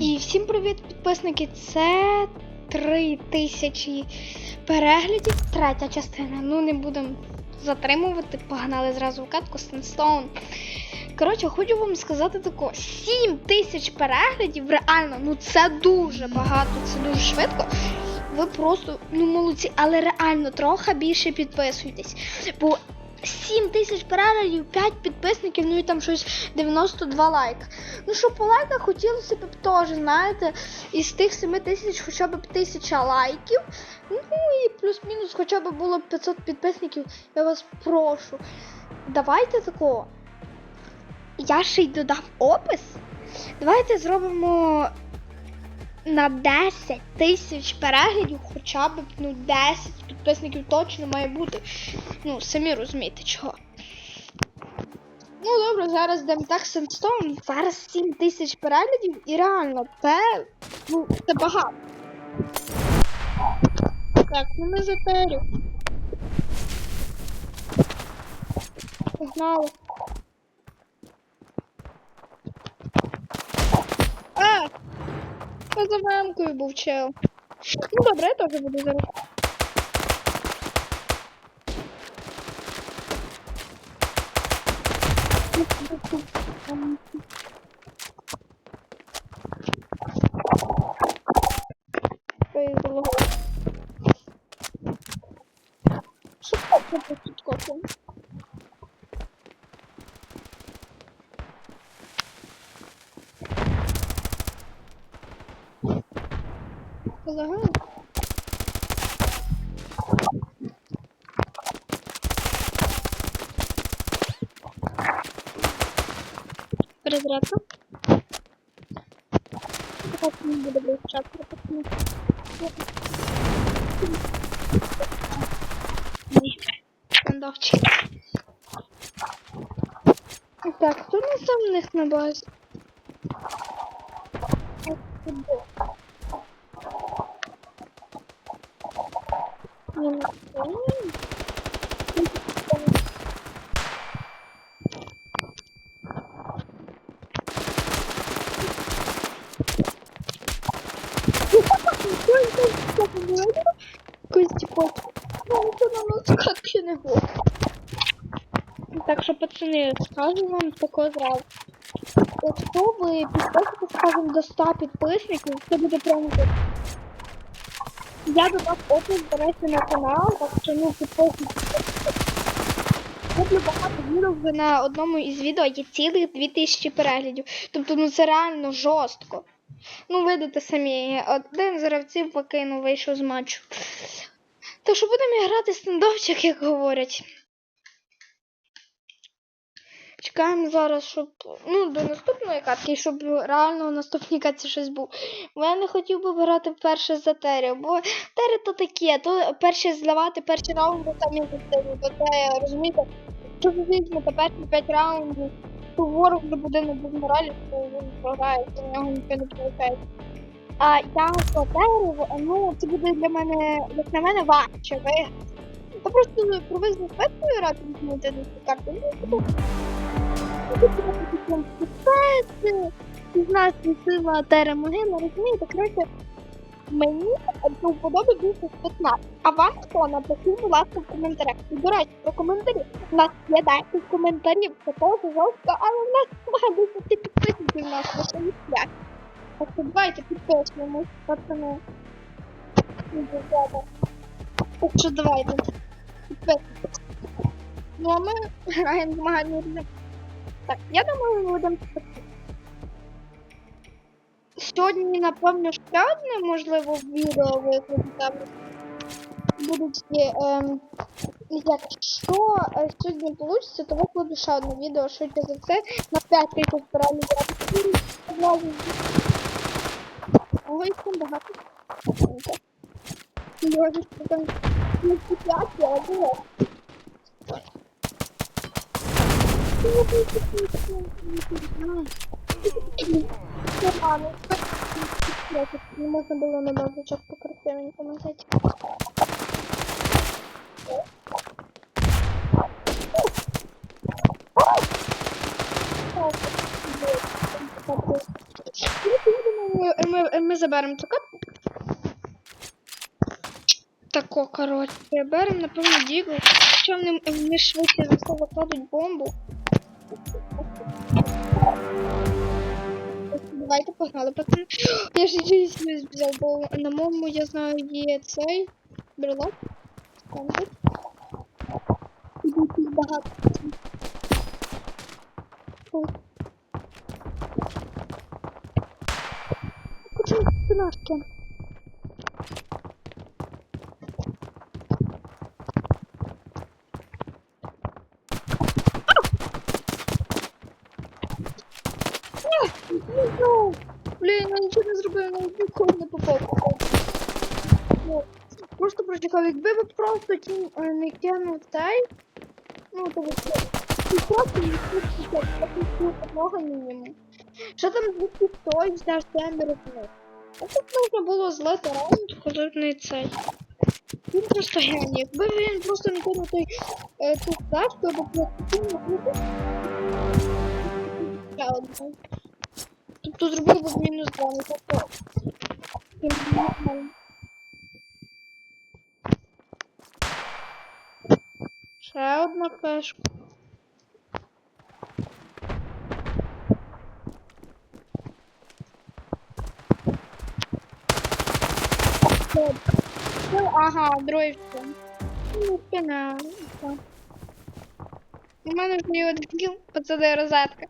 І всім привіт, підписники! Це 3000 переглядів, третя частина. Ну, не будемо затримувати, погнали зразу в катку Сенстоун. Коротше, хочу вам сказати тако: 7 тисяч переглядів, реально, ну це дуже багато, це дуже швидко. Ви просто ну молодці, але реально трохи більше підписуйтесь. Бо 7 тисяч переглядів, 5 підписників, ну і там щось 92 лайка. Ну що по лайках хотілося б теж, знаєте, із тих 7 тисяч хоча б тисяча лайків. Ну і плюс-мінус хоча б було 500 підписників. Я вас прошу. Давайте такого. Я ще й додав опис. Давайте зробимо на 10 тисяч переглядів, хоча б ну, 10 підписників точно має бути. Ну, самі розумієте чого. Ну добре, зараз дам так Сенстоун. Зараз 7 тисяч переглядів і реально це, ну, це багато. Так, ну не затерю. Погнали. А! Поза мемкою був чел. Ну добре, я теж буду зараз. Повезло. Що це тут копом? Полагаю. Перезарядка. Так, не буду вивчати, пацани. Ні, стендовчик. Так, хто на сам них на базі? Футбол. Не знаю. Кості кот. Ну, це на нас катки не було. Так скажу вам тако зразу. Якщо ви підписуєте, скажімо, до 100 підписників, це буде прямо круто. Я додав опис, до речі, на канал, так що ну підписуйтесь. Роблю багато відео вже на одному із відео є цілих 2000 переглядів. Тобто, ну це реально жорстко. Ну, видите самі, один з гравців покинув, вийшов з матчу. Так що будемо грати стендовчик, як говорять. Чекаємо зараз, щоб. Ну, до наступної катки, щоб реально в наступній катці щось був. Бо я не хотів би грати вперше за Террі, бо Террі то таке, то перше зливати перші раунди там і застину, то це розумієте, якщо ви візьмете перші 5 раундів, то ворог вже буде не без моралі, то він програє, то в нього нічого не виходить. А я по Террі, ну це буде для мене, як на мене, важче виграти. Та просто привезли спецію грати, візьмете до цю ну, спеці, що сила Терра Могила, розумієте, коротше, мені до вподоби більше спецназ. А вам хто напишіть, будь ласка, в коментарях. І, до речі, про коментарі. У нас є 10 коментарів, це теж жорстко, але в нас має 10 підписників у нас, не свят. Так що давайте підпишемось, пацани. Ну. Так що давайте. Підписуйтесь. Ну, а ми граємо змагання. Так, я думаю, ми будемо. Сьогодні, напевно, ще одне, можливо, відео викладати. Будуть, ем, якщо е, сьогодні вийде, то викладу ще одне відео швидше за це на 5 тисяч переглядів. Ого, там багато. Може, що там не 5, але було. Не можна було на базочок покрасивенько. Я думаю, ми заберемо цю катку. Тако, коротше, беремо, напевно, дігл. Що вони, вони швидше за все закладуть бомбу. Давайте погнали, пацан. Я ж дійсно взяв, бо на моєму, я знаю, є цей брелок. Там тут. Багато. Почему спинашки? Блін, я нічого не зробив, навіть ніколи не попав. Ну, Просто прочекав, якби ви просто ті, е, не кинув цей, ну, то ви просто не просто одного мінімум. Що там звідки той взяв, я не розумію. А тут можна було злити раунд, коли не цей. Він просто геній. Якби він просто не кинув той е, ту флешку, або просто кинув, ну, то- Тобто зробив би мінус два, не так. Ще одна. Добре. Ну, ага, другий все. Ну, спина. У мене ж є один кіл, пацани, розетка.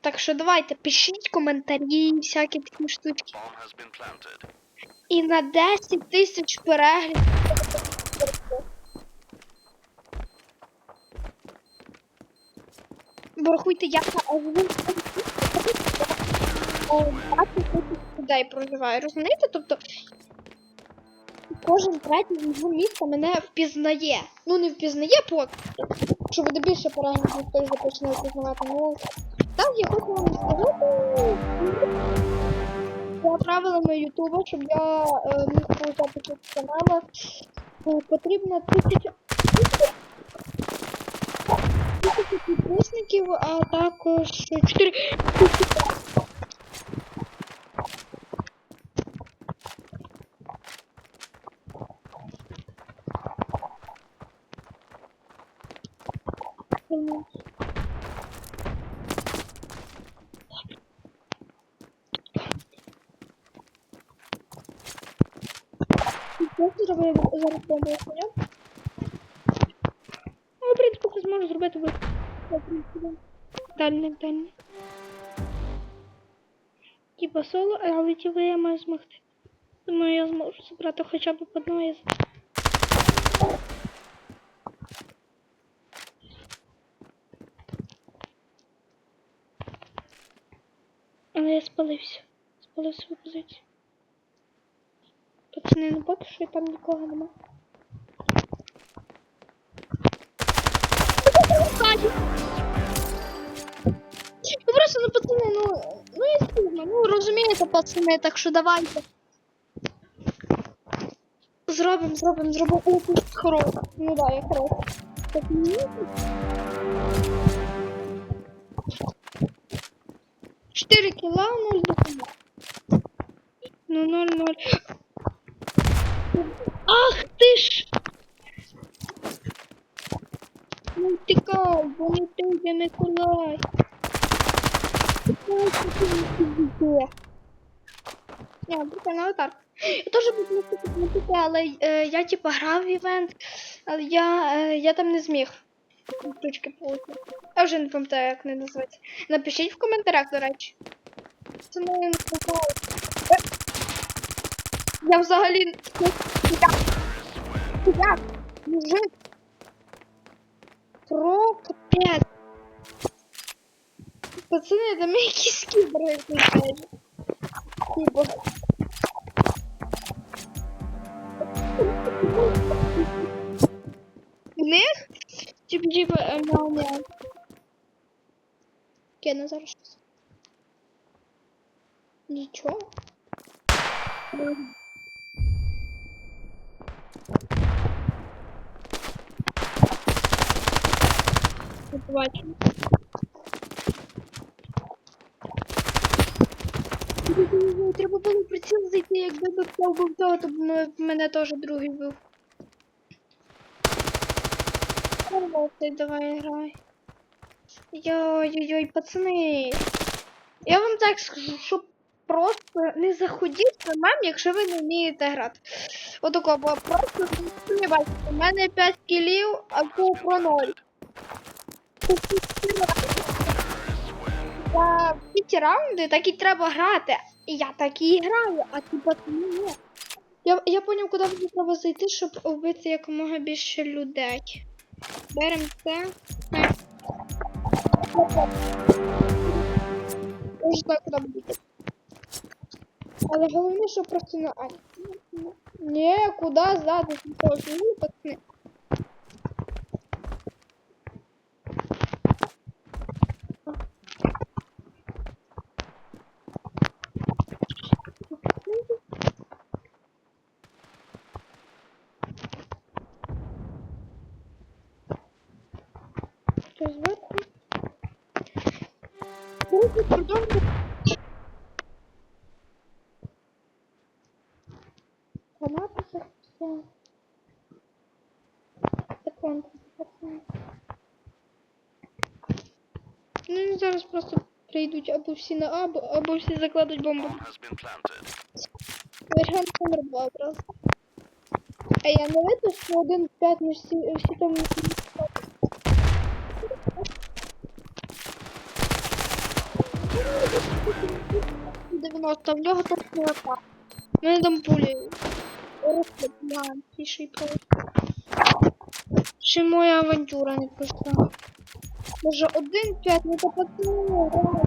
Так що давайте, пишіть коментарі, всякі такі штучки. І на 10 тисяч переглядів. Бо рахуйте, я на один 20 тисяч людей проживаю, розумієте? Тобто кожен третій з міста мене впізнає. Ну не впізнає поки, що буде більше переглядів, хтось започне впізнавати. Ну, так, я хочу вам сказати, за правилами Ютуба, щоб я е, міг получати тут канали, е, потрібно тисяча тисяча підписників, а також 4 Як зробив зараз бомбу коня? Ну, в принципі, це зможу зробити ви. Дальний, дальний. Типа соло, але типу я маю змогти. Думаю, я зможу забрати хоча б одного із. Але я спалився. Спалив свою позицію. Пацани, ну поки що там нікого нема. Ну просто, ну пацани, ну, ну і стильно, ну розумієте, пацани, так що давайте. Зробимо, зробимо, зробимо. О, тут хорош. Ну да, я хорош. Так, ні. Чотири кіла, нуль допомог. Ну, ноль, ноль. Ах ти ж! Ну не ти, я Миколай. Не. Я прикольна аватарка. Я теж буду підмітити, але е, я типа грав в івент, але я, е, я там не зміг. Штучки получити. Я вже не пам'ятаю, як вони називаються. Напишіть в коментарях, до речі. Це не не. Е, Я взагалі. Як? Мужик. Про капець. Пацани, там якісь кібери включають. Кібер. В них? Типа, типа, мяу мяу. Кена зараз щось. Нічого. Не побачимо. Ой-ой-ой, Треба було приціл зайти, якби би хто був того, то б мене теж другий був. Молодець, давай грай. Йой-йой-йой, пацани. Я вам так скажу, що просто не заходіть на мем, якщо ви не вмієте грати. Отако, бо просто не бачите. У мене 5 кілів, а по про 0. Всі ті раунди так і треба грати. І я так і граю, а ті пацани ні. Я, я поняв, куди мені треба зайти, щоб вбити якомога більше людей. Беремо це. Але головне, що просто на Ні, куди ззаду? Ні, пацани. Що зверху? Друзі, продовжуємо. Канапи це все. Секунду, пацани. Ну зараз просто прийдуть або всі на А, або, або всі закладуть бомбу. Варіант номер два одразу. А я не видно, що один п'ять між всі, всі там. 90, в нього не так. У мене там пулі. Розпитлян, піший просто. Ще моя авантюра не пройшла. Може один п'ять, ну то пацани, я граю?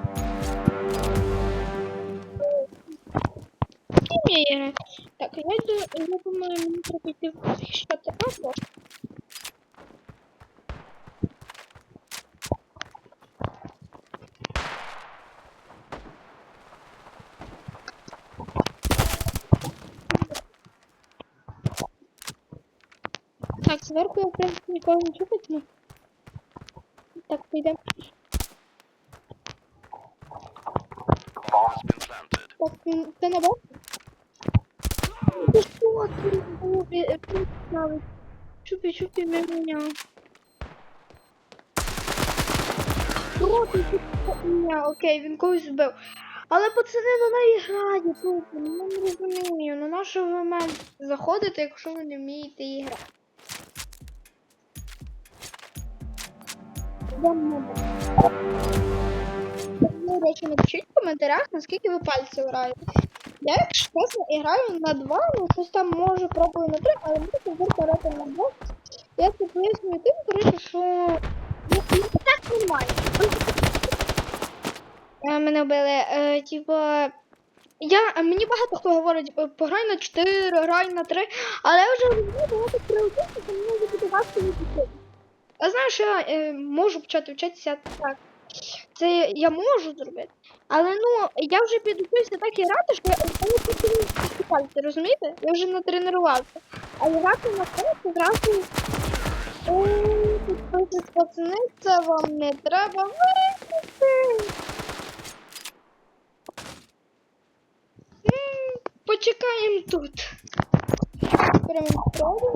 Так, я йду, я думаю, мені треба йти захищати або. Так, зверху я, в нікого не чупить, Так, підемо. Так, ти не бачиш? Ти що, ти був, представить? Чупі, чупі, мене. Проти, ні, окей, він когось збив. Але пацани на неї грають, тупо, ну не розумію, на що ви мене заходите, якщо ви не вмієте її грати? Речі, напишіть в коментарях, наскільки ви пальців граєте. Я, якщо чесно, граю на два, ну щось там може пробую на три, але буду завжди грати на два. Я це пояснюю тим, коротше, що ну, так нормально. Е, Мене вбили, е, типу, я, мені багато хто говорить, е, пограй на 4, грай на 3, але я вже розумію, багато приучився, що мені вже буде важко відпустити. Знаю, що я е, можу почати вчитися так. Це я можу зробити. Але ну, я вже підучився так і грати, що я не пальці, розумієте? Я вже натренувався. А грати на це зразу. Підписуйтесь, пацани, це вам не треба вирішити. Почекаємо тут. Прямо спробуємо.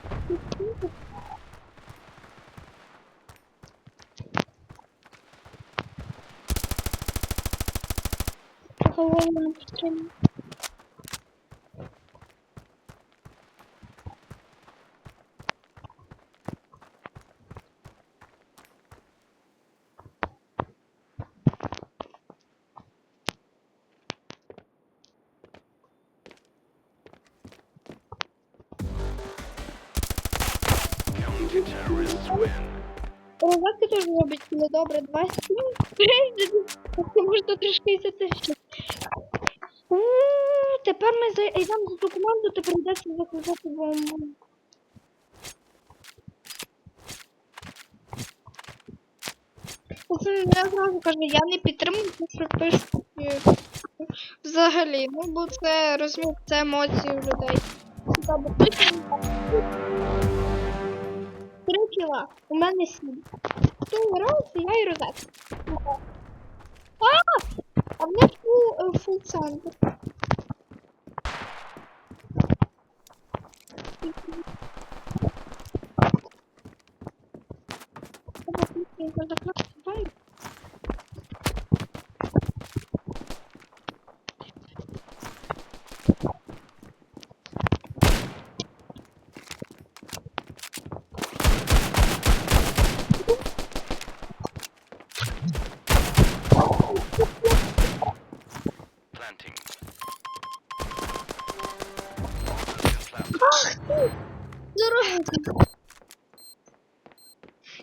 теж робить, коли добре 20. Тому що трошки затишно. Тепер ми зайдемо за ту команду, то прийдеться закликати бомбу. Я одразу кажу, я не підтримую, те, що пишуть взагалі. Ну, бо це розумію, це емоції у людей. Добре кіла, у мене сім. Хто грався, я і розет. А! А в них фул, фул центр. Thank Planting. Bomb has been planted. Ах ти! Зараза!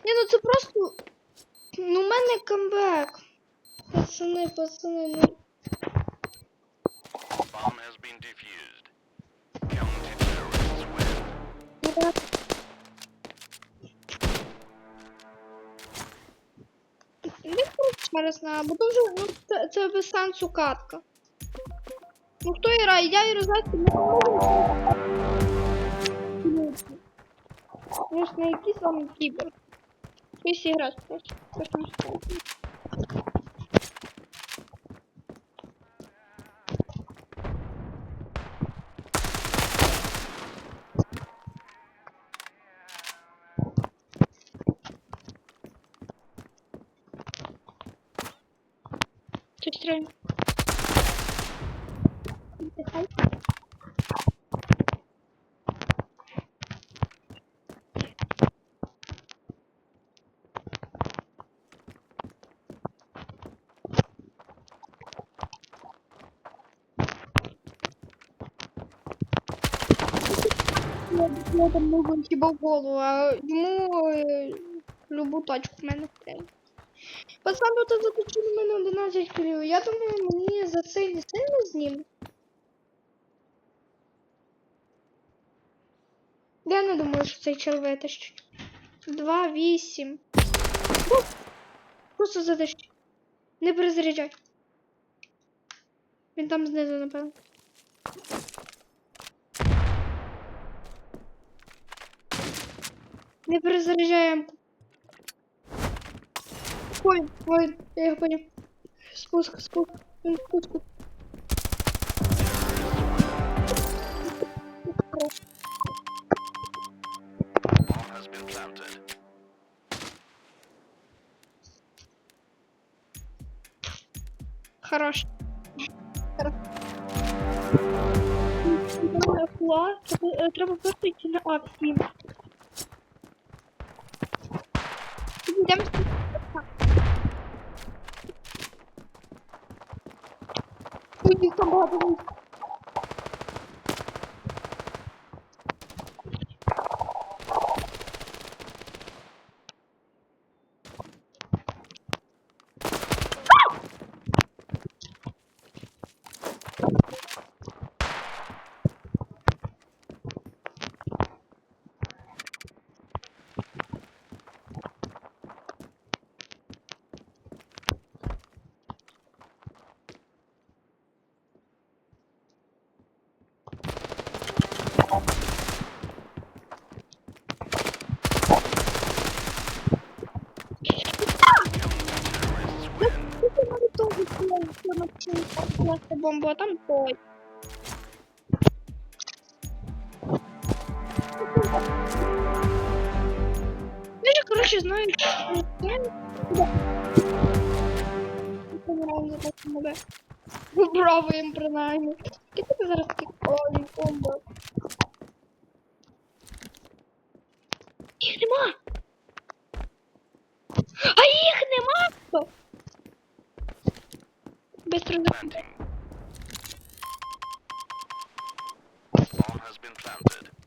Ні, ну це просто. Ну, в мене камбек. Пацани, пацани, ну. Bomb has been defused. Counter-terrorists win. я- Не хочу через на, бо вже ну, це, це без сенсу катка. Ну хто грає? Я і розетки не можу. Ну ж не якийсь там кібер. Хтось іграє просто. Хтось там стоїть. Там можу хіба в голову, а йому е, любу точку в мене стріляє. Пацан тут заточив у мене 11 кілів. Я думаю, мені за це не сильно знімуть. Я не думаю, що цей чел витащить. 2, 8. Ну, Просто затащить. Не перезаряджай. Він там знизу, напевно. Не перезаряджаємо. Ой, ой, я його понял. Спуск, спуск, він в спуску. Bomb has been planted. Хорош. Хорош. Треба фуа, треба- е, Треба просто йти на А всім. Йдемо з Ой, їх там просто бомбу, а там той. Я короче, знаю, що я так себе. Принаймні. Скільки ти зараз таких бомба? Їх нема! А їх нема! Хто? Быстро за... Planting. Bomb has been planted.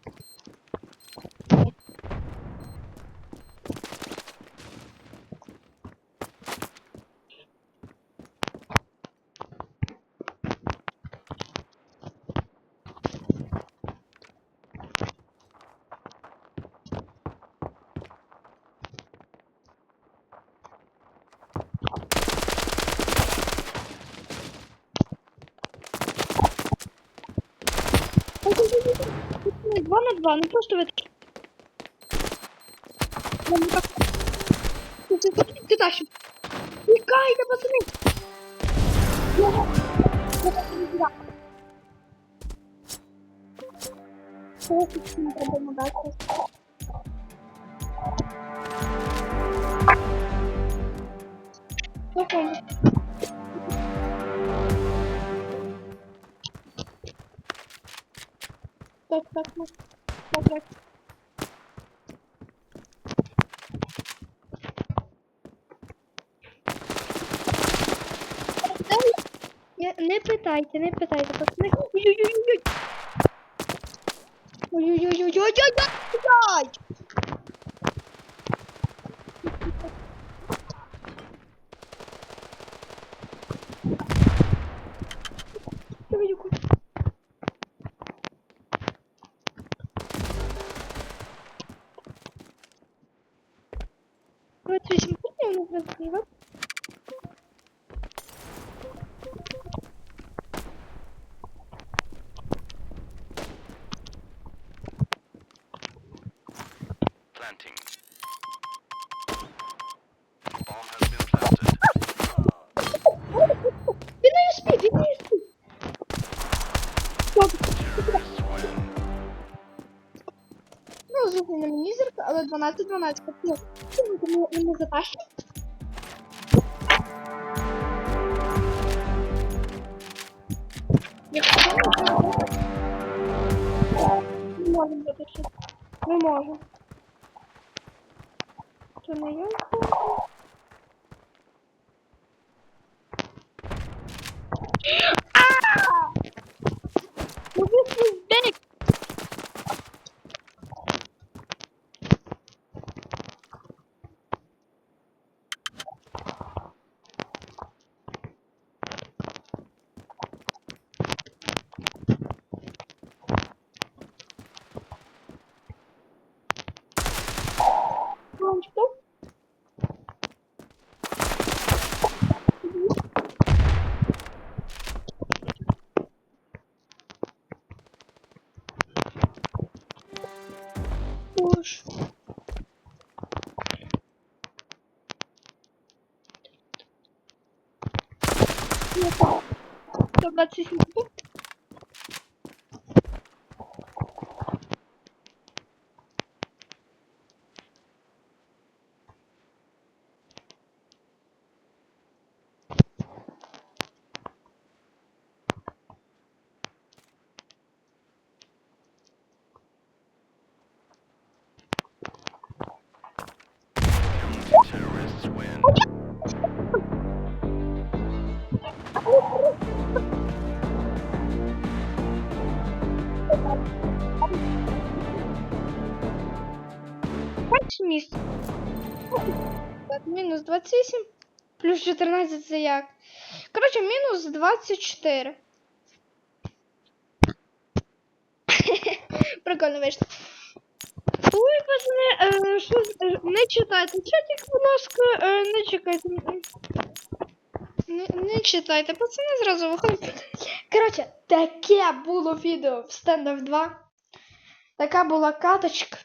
Два на два, ну просто ви такі. Ну, ну так. Ти, ти, ти, ти дальше. Тікайте, пацани! Я- я так не знаю. Ось тут не треба надати. Спокійно. Так, так, так. Так, так. Не, не питайте, не питайте, пацани. Ой-ой-ой-ой. Ой-ой-ой-ой-ой-ой-ой! Давай, 12 ну, чому тому не запащить? Batista 28. Плюс 14 це як? Коротше, мінус 24. Прикольно вийшло. Ой, пацани, е, що, е, не читайте чатик, будь ласка, е, не чекайте. Не, не читайте, пацани зразу виходять. Коротше, таке було відео в Standoff 2. Така була каточка.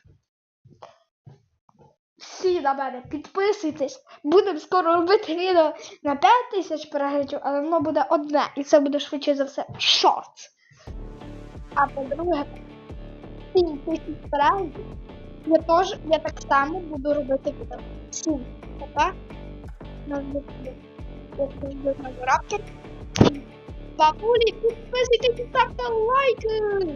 На мене підписуйтесь. Будемо скоро робити відео на 5 тисяч переглядів, але воно буде одне, і це буде швидше за все шорт. А по-друге, 7 тисяч переглядів. Я теж, я так само буду робити відео. Всім. Пока. Нас буде. Я скажу на. Бабулі, підписуйтесь і ставте лайки.